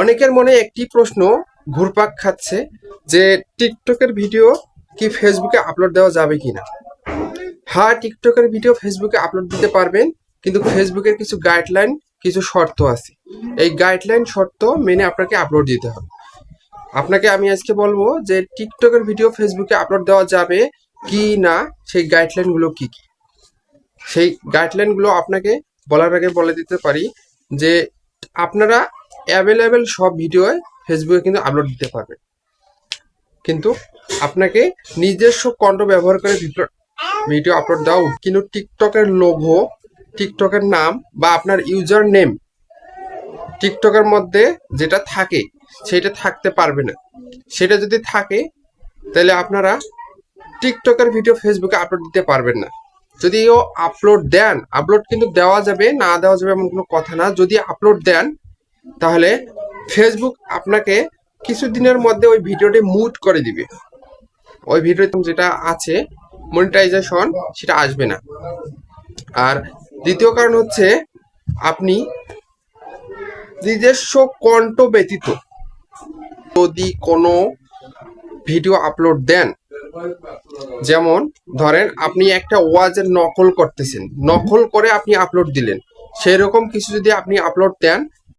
অনেকের মনে একটি প্রশ্ন ঘুরপাক খাচ্ছে যে, টিকটকের ভিডিও কি ফেসবুকে আপলোড দেওয়া যাবে কি না হ্যাঁ টিকটকের ভিডিও ফেসবুকে আপলোড দিতে পারবেন, কিন্তু ফেসবুকের কিছু গাইডলাইন কিছু শর্ত আছে। এই গাইডলাইন শর্ত মেনে আপনাকে আপলোড দিতে হবে। আপনাকে আমি আজকে বলব যে, টিকটকের ভিডিও ফেসবুকে আপলোড দেওয়া যাবে কি না, সেই গাইডলাইনগুলো কি কি? সেই গাইডলাইনগুলো আপনাকে বলার আগে বলে দিতে পারি যে, আপনারা অ্যাভেলেবেল সব ভিডিও ফেসবুকে কিন্তু আপলোড দিতে পারবেন কিন্তু আপনাকে নিজস্ব কণ্ঠ ব্যবহার করে ভিডিও ভিডিও আপলোড দেওয়া কিন্তু টিকটকের লোগো টিকটকের নাম বা আপনার ইউজার নেম টিকটকের মধ্যে যেটা থাকে, সেটা থাকতে পারবে না। সেটা যদি থাকে, তাহলে আপনারা টিকটকের ভিডিও ফেসবুকে আপলোড দিতে পারবেন না। যদিও আপলোড দেন আপলোড কিন্তু দেওয়া যাবে, না দেওয়া যাবে এমন কোনো কথা না। যদি আপলোড দেন তাহলে ফেসবুক আপনাকে কিছুদিনের মধ্যে ওই ভিডিওটি মুট করে দিবে। ওই ভিডিওতে যেটা আছে মনিটাইজেশন সেটা আসবে না। আর দ্বিতীয় কারণ হচ্ছে, আপনি নিজস্ব কণ্ঠ ব্যতীত যদি কোনো ভিডিও আপলোড দেন, যেমন ধরেন আপনি একটা ওয়াজের নকল করতেছেন, নকল করে আপনি আপলোড দিলেন, সেরকম কিছু যদি আপনি আপলোড দেন